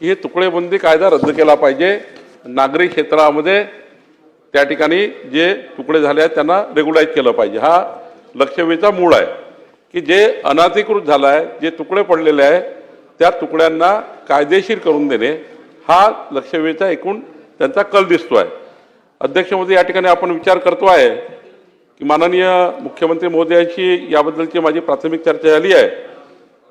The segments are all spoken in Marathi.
की हे तुकडेबंदी कायदा रद्द केला पाहिजे. नागरी क्षेत्रामध्ये त्या ठिकाणी जे तुकडे झाले आहेत त्यांना रेग्युलाईज केलं पाहिजे. हा लक्षवेधीचा मूळ आहे की जे अनाधिकृत झालं आहे जे तुकडे पडलेले आहे त्या तुकड्यांना कायदेशीर करून देणे हा लक्षवेधीचा एकूण त्यांचा कल दिसतो आहे अध्यक्ष या ठिकाणी आपण विचार करतो आहे की माननीय मुख्यमंत्री महोदयांशी याबद्दलची माझी प्राथमिक चर्चा झाली आहे.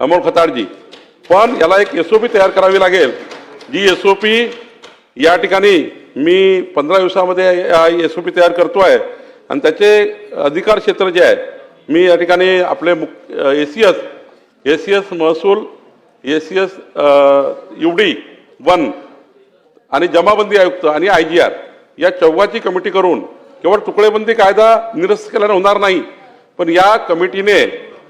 अमोल खताडजी. पण याला एक एस ओ पी तयार करावी लागेल. जी एस ओ पी या ठिकाणी मी पंधरा दिवसामध्ये एस ओ पी तयार करतो आहे आणि त्याचे अधिकार क्षेत्र जे आहे मी या ठिकाणी आपले मुक A C S A C S महसूल A C S U D one आणि जमाबंदी आयुक्त आणि आय जी आर या चौघाची कमिटी करून केवळ तुकडेबंदी कायदा निरस्त केल्याने होणार नाही. पण या कमिटीने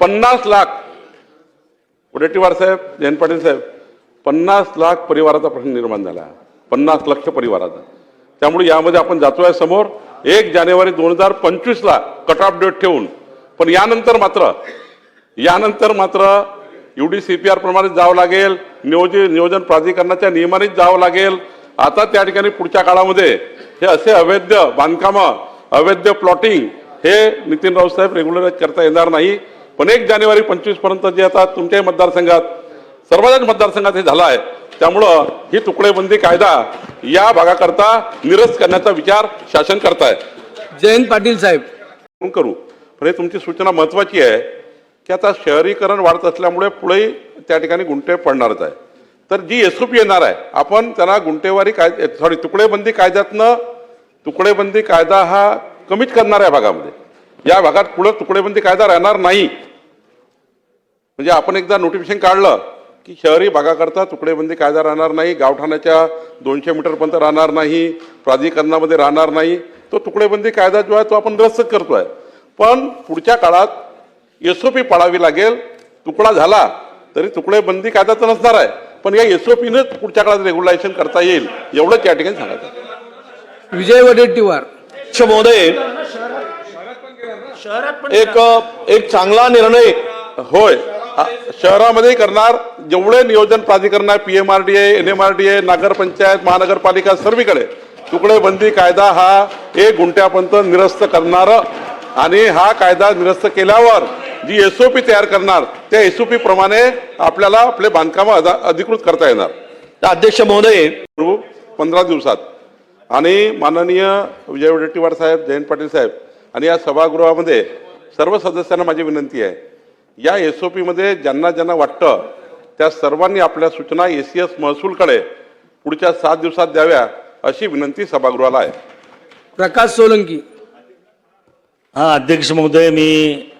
पन्नास लाख. वडेट्टीवार साहेब जयंत पाटील साहेब पन्नास लाख परिवाराचा प्रश्न निर्माण झाला. पन्नास लक्ष परिवाराचा. त्यामुळे यामध्ये आपण जातोय समोर. एक जानेवारी दोन हजार पंचवीसला कट ऑफ डेट ठेवून. पण यानंतर मात्र यानंतर मात्र एवढी सी पी आर प्रमाणे जावं लागेल. नियोजन नियोजन प्राधिकरणाच्या नियमानेच जावं लागेल. आता त्या ठिकाणी पुढच्या काळामध्ये हे असे अवैध बांधकामं अवैध प्लॉटिंग हे नितीन राऊत साहेब रेग्युलर करता येणार नाही. पण एक जानेवारी पंचवीसपर्यंत जे आता तुमच्याही मतदारसंघात सर्वांच्याच मतदारसंघात हे झालं आहे. त्यामुळं ही तुकडेबंदी कायदा या भागाकरता निरस्त करण्याचा विचार शासन करताय. जयंत पाटील साहेब. करू. पण हे तुमची सूचना महत्वाची आहे की आता शहरीकरण वाढत असल्यामुळे पुढे त्या ठिकाणी गुंठे पडणारच आहे. तर जी एस येणार आहे आपण त्यांना गुंठेवारी कायदे सॉरी तुकडेबंदी कायद्यातनं तुकडेबंदी कायदा हा कमीच करणार आहे भागामध्ये. या भागात पुढे तुकडेबंदी कायदा राहणार नाही. म्हणजे आपण एकदा नोटिफिकेशन काढलं की शहरी भागाकरता तुकडेबंदी कायदा राहणार नाही गावठाणाच्या दोनशे मीटरपर्यंत राहणार नाही प्राधिकरणामध्ये राहणार नाही. तो तुकडेबंदी कायदा जो आहे तो आपण रद्द करतोय. पण पुढच्या काळात एस ओ पी पाळावी लागेल तुकडा झाला तरी तुकडेबंदी कायदा तर नसणार आहे. पण या एस ओ पीनंच पुढच्या काळात रेग्युलेशन करता येईल एवढंच या ठिकाणी सांगायचं विजय वडेट्टीवार. महोदय. एक एक चांगला निर्णय. होय. शहरामध्ये करणार जेवढे नियोजन प्राधिकरण आहे पीएमआरडीए एनएमआरडीए नगरपंचायत महानगरपालिका सर्वीकडे तुकडेबंदी कायदा हा एक गुंठ्यापर्यंत निरस्त करणार आणि हा कायदा निरस्त केल्यावर जी एसओपी तयार करणार त्या एसओपी प्रमाणे आपल्याला आपले बांधकाम अधिकृत करता येणार. अध्यक्ष महोदय पंधरा दिवसात. आणि माननीय विजय वडेट्टीवार साहेब जयंत पाटील साहेब आणि या सभागृहामध्ये सर्व सदस्यांना माझी विनंती आहे. या एस ओ पीमध्ये ज्यांना ज्यांना वाटतं त्या सर्वांनी आपल्या सूचना ए सी एस महसूलकडे पुढच्या सात दिवसात द्याव्या अशी विनंती सभागृहाला आहे. प्रकाश सोलंकी. हा अध्यक्ष महोदय मी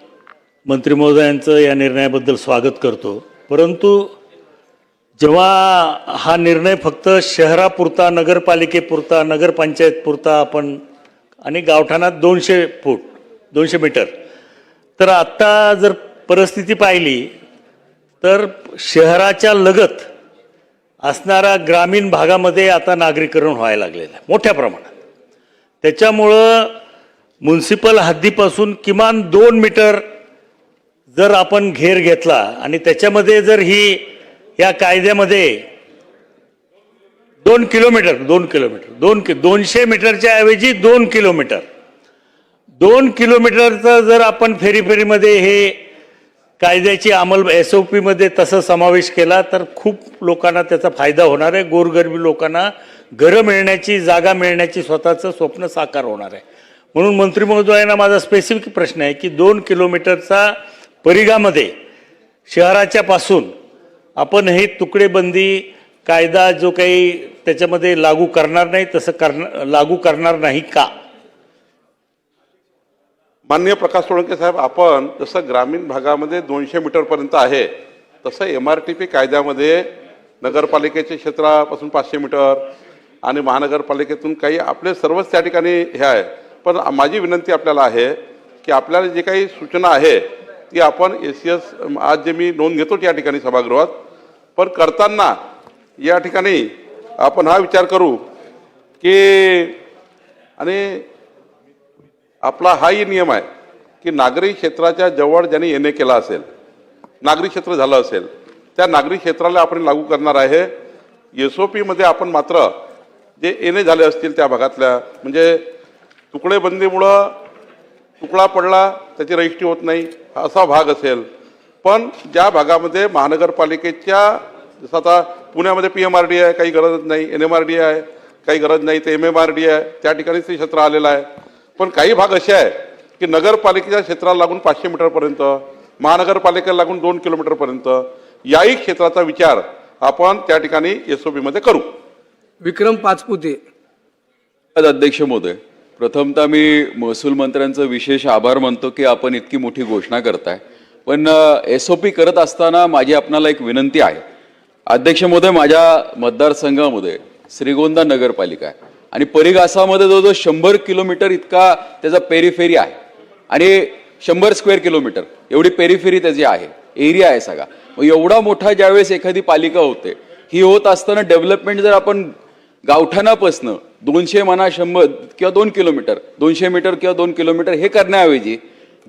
मंत्री महोदयांचं या निर्णयाबद्दल स्वागत करतो. परंतु जेव्हा हा निर्णय फक्त शहरापुरता नगरपालिकेपुरता नगरपंचायतपुरता आपण आणि गावठाणात दोनशे फूट दोनशे मीटर तर आत्ता जर परिस्थिती पाहिली तर शहराच्या लगत असणाऱ्या ग्रामीण भागामध्ये आता नागरीकरण व्हायला लागलेलं आहे मोठ्या प्रमाणात. त्याच्यामुळं म्युन्सिपल हद्दीपासून किमान दोन मीटर जर आपण घेर घेतला आणि त्याच्यामध्ये जर ही या कायद्यामध्ये दोन किलोमीटर दोन किलोमीटर दोन कि दोनशे मीटरच्या ऐवजी दोन किलोमीटर दोन किलोमीटरचं जर आपण फेरी फेरीमध्ये हे कायद्याची अंमल एस ओ पीमध्ये तसं समावेश केला तर खूप लोकांना त्याचा फायदा होणार आहे. गोरगरबी लोकांना घरं मिळण्याची जागा मिळण्याची स्वतःचं स्वप्न साकार होणार आहे. म्हणून मंत्री महोदयांना माझा स्पेसिफिक प्रश्न आहे की दोन किलोमीटरचा परिघामध्ये शहराच्या पासून आपण हे तुकडेबंदी कायदा जो काही त्याच्यामध्ये लागू करणार नाही तसं करणार लागू करणार नाही का? माननीय प्रकाश सोळंके साहेब आपण जसं ग्रामीण भागामध्ये दोनशे मीटरपर्यंत आहे तसं एम आर टी पी कायद्यामध्ये नगरपालिकेच्या क्षेत्रापासून पाचशे मीटर आणि महानगरपालिकेतून काही आपले सर्वच त्या ठिकाणी हे आहे. पण माझी विनंती आपल्याला आहे की आपल्याला जे काही सूचना आहे ती आपण ए सी एस आज जे मी नोंद घेतो या ठिकाणी सभागृहात पण करताना या ठिकाणी आपण हा विचार करू की आणि आपला हाही नियम आहे की नागरी क्षेत्राच्या जवळ ज्यांनी ए केला असेल नागरी क्षेत्र झालं असेल त्या नागरी क्षेत्राला आपण लागू करणार आहे. एस ओ पीमध्ये आपण मात्र जे येणे झाले असतील त्या भागातल्या म्हणजे तुकडेबंदीमुळं तुकडा पडला त्याची रजिस्ट्री होत नाही असा भाग असेल. पण ज्या भागामध्ये महानगरपालिकेच्या जसं आता पुण्यामध्ये पी एम आर डी आहे काही गरज नाही एन एम आर डी आहे काही गरज नाही ते एम एम आर डी आहे त्या ठिकाणी ते क्षेत्र आलेलं आहे. पण काही भाग असे आहे की नगरपालिकेच्या क्षेत्राला लागून पाचशे मीटरपर्यंत महानगरपालिकेला लागून दोन किलोमीटरपर्यंत याही क्षेत्राचा विचार आपण त्या ठिकाणी एस ओ मध्ये करू. विक्रम पाचपुते. अध्यक्ष महोदय प्रथमतः मी महसूल मंत्र्यांचं विशेष आभार मानतो की आपण इतकी मोठी घोषणा करताय. पण एस ओ पी करत असताना माझी आपणाला एक विनंती आहे. अध्यक्ष महोदय माझ्या मतदारसंघामध्ये श्रीगोंदा नगरपालिका आहे. आणि परिघासामध्ये जवळजवळ शंभर किलोमीटर इतका त्याचा पेरीफेरी आहे. आणि शंभर स्क्वेअर किलोमीटर एवढी पेरीफेरी त्याची आहे. एरिया आहे सगळा. मग एवढा मोठा ज्यावेळेस एखादी पालिका होते ही होत असताना डेव्हलपमेंट जर आपण गावठाणापासनं दोनशे म्हणा शंभर किंवा दोन किलोमीटर दोनशे मीटर किंवा दोन किलोमीटर हे करण्याऐवजी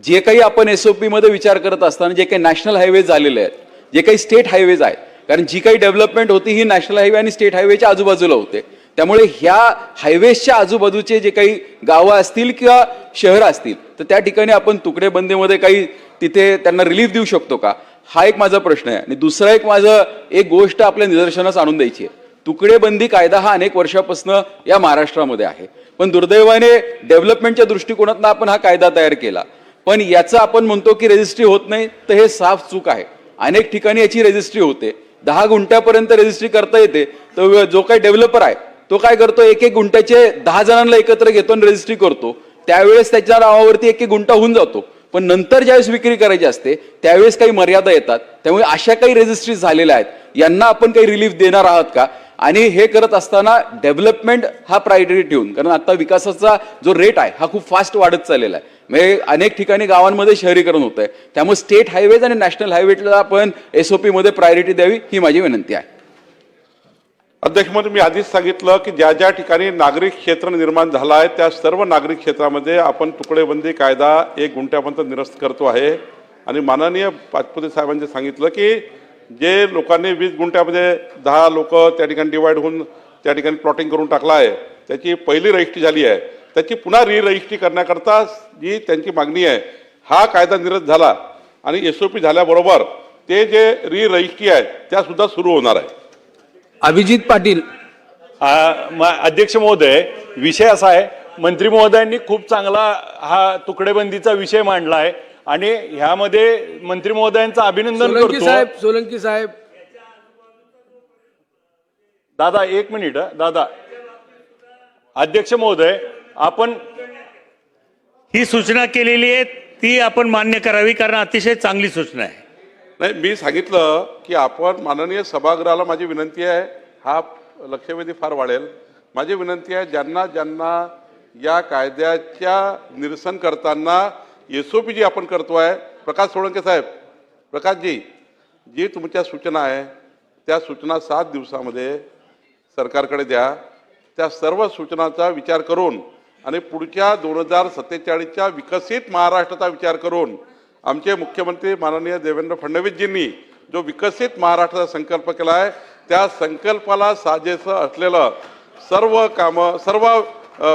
जे काही आपण एस ओ पीमध्ये विचार करत असताना जे काही नॅशनल हायवेज झालेले आहेत जे काही स्टेट हायवेज आहेत कारण जी काही डेव्हलपमेंट होती ही नॅशनल हायवे आणि स्टेट हायवेच्या आजूबाजूला होते. त्यामुळे ह्या हायवेजच्या आजूबाजूचे जे काही गावं असतील किंवा शहरं असतील तर त्या ठिकाणी आपण तुकडेबंदीमध्ये काही तिथे त्यांना रिलीफ देऊ शकतो का? हा एक माझा प्रश्न आहे. आणि दुसरा एक माझं एक गोष्ट आपल्या निदर्शनास आणून द्यायची आहे. तुकडेबंदी कायदा हा अनेक वर्षापासून या महाराष्ट्रामध्ये आहे. पण दुर्दैवाने डेव्हलपमेंटच्या दृष्टिकोनातून आपण हा कायदा तयार केला. पण याचं आपण म्हणतो की रजिस्ट्री होत नाही तर हे साफ चूक आहे. अनेक ठिकाणी याची रजिस्ट्री होते. दहा गुंठ्यापर्यंत रजिस्ट्री करता येते. तर जो काही डेव्हलपर आहे तो काय करतो एक एक गुंट्याचे दहा जणांना एकत्र घेतो आणि रजिस्ट्री करतो. त्यावेळेस त्याच्या नावावरती एक एक गुंठा होऊन जातो. पण नंतर ज्यावेळेस विक्री करायची असते त्यावेळेस काही मर्यादा येतात. त्यामुळे अशा काही रजिस्ट्री झालेल्या आहेत. यांना आपण काही रिलीफ देणार आहात का? आणि हे करत असताना डेव्हलपमेंट हा प्रायोरिटी ठेवून कारण आता विकासाचा जो रेट आहे हा खूप फास्ट वाढत चाललेला आहे. म्हणजे अनेक ठिकाणी गावांमध्ये शहरीकरण होत आहे त्यामुळे स्टेट हायवेज आणि नॅशनल हायवेला आपण एसओपीमध्ये प्रायोरिटी द्यावी ही माझी विनंती आहे. अध्यक्ष महोदय मी आधीच सांगितलं की ज्या ज्या ठिकाणी नागरिक क्षेत्र निर्माण झालं आहे त्या सर्व नागरिक क्षेत्रामध्ये आपण तुकडेबंदी कायदा एक गुंठ्यापर्यंत निरस्त करतो आहे. आणि माननीय पाचपुते साहेबांनी सांगितलं की जे लोकांनी वीस गुंठ्यामध्ये दहा लोक त्या ठिकाणी डिवाईड होऊन त्या ठिकाणी प्लॉटिंग करून टाकला आहे त्याची पहिली रजिस्ट्री झाली आहे त्याची पुन्हा रिरजिस्ट्री करण्याकरता जी त्यांची मागणी आहे हा कायदा निरस्त झाला. आणि एस ओ पी झाल्याबरोबर ते जे रिरजिस्ट्री आहे त्यासुद्धा सुरू होणार आहे. अभिजित पाटील. अध्यक्ष महोदय विषय असा आहे मंत्री महोदयांनी खूप चांगला हा तुकडेबंदीचा विषय मांडला आहे आणि ह्यामध्ये मंत्री महोदयांचं अभिनंदन सोलंकी करतो. साहेब सोलंकी साहेब. दादा एक मिनिट दादा. अध्यक्ष महोदय आपण ही सूचना केलेली आहे ती आपण मान्य करावी कारण अतिशय चांगली सूचना आहे. नाही मी सांगितलं की आपण माननीय सभागृहाला माझी विनंती आहे हा लक्षवेधी फार वाढेल. माझी विनंती आहे ज्यांना ज्यांना या कायद्याच्या निरसन करताना एस ओ पी जी आपण करतो आहे प्रकाश सोळंके साहेब प्रकाशजी जी तुमच्या सूचना आहे त्या सूचना सात दिवसामध्ये सरकारकडे द्या. त्या सर्व सूचनांचा विचार करून आणि पुढच्या दोन हजार सत्तेचाळीसच्या विकसित महाराष्ट्राचा विचार करून आमचे मुख्यमंत्री माननीय देवेंद्र फडणवीसजींनी जो विकसित महाराष्ट्राचा संकल्प केला आहे त्या संकल्पाला साजेसं असलेलं सर्व कामं सर्व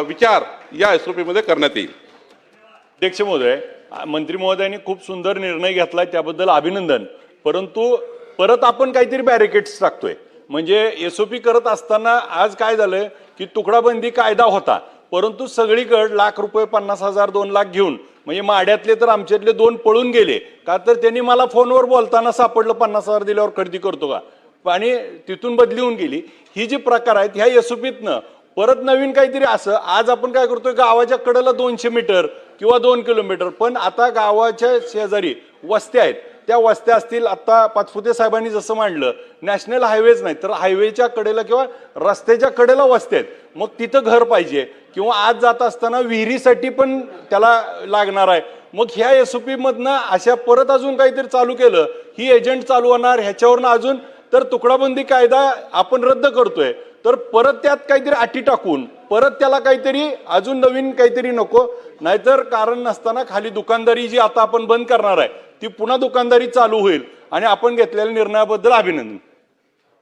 विचार या एस ओ पीमध्ये करण्यात येईल. अध्यक्ष महोदय मंत्री महोदयांनी खूप सुंदर निर्णय घेतला त्याबद्दल अभिनंदन. परंतु परत आपण काहीतरी बॅरिकेड्स टाकतोय. म्हणजे एसओपी करत असताना आज काय झालं की तुकडाबंदी कायदा होता. परंतु सगळीकडे लाख रुपये पन्नास हजार दोन लाख घेऊन म्हणजे माड्यातले तर आमच्यातले दोन पळून गेले. का तर त्यांनी मला फोनवर बोलताना सापडलं पन्नास हजार दिल्यावर खरेदी करतो का? आणि तिथून बदली होऊन गेली. ही जी प्रकार आहेत ह्या एसओपीतनं परत नवीन काहीतरी असं आज आपण काय करतोय गावाच्या कडेला दोनशे मीटर किंवा दोन किलोमीटर पण आता गावाच्या शेजारी वस्त्या आहेत. त्या वस्त्या असतील आत्ता पाचपुते साहेबांनी जसं मांडलं नॅशनल हायवेज नाही तर हायवेच्या कडेला किंवा रस्त्याच्या कडेला वस्त्या आहेत. मग तिथं घर पाहिजे किंवा आज जात असताना विहिरीसाठी पण त्याला लागणार आहे. मग ह्या एस ओ पीमधनं अशा परत अजून काहीतरी चालू केलं ही एजंट चालू होणार ह्याच्यावरनं अजून तर तुकडाबंदी कायदा आपण रद्द करतोय. तर परत त्यात काहीतरी अटी टाकून परत त्याला काहीतरी अजून नवीन काहीतरी नको. नाहीतर कारण नसताना खाली दुकानदारी जी आता आपण बंद करणार आहे ती पुन्हा दुकानदारी चालू होईल. आणि आपण घेतलेल्या निर्णयाबद्दल अभिनंदन.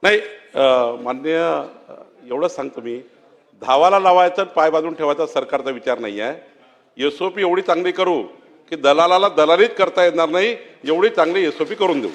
नाही मान्य एवढंच सांगतो मी. धावाला लावायचं पाय बाजून ठेवायचा सरकारचा विचार नाही आहे. एसओपी एवढी चांगली करू की दलालाला दलालीच करता येणार नाही एवढी चांगली एसओपी करून देऊ.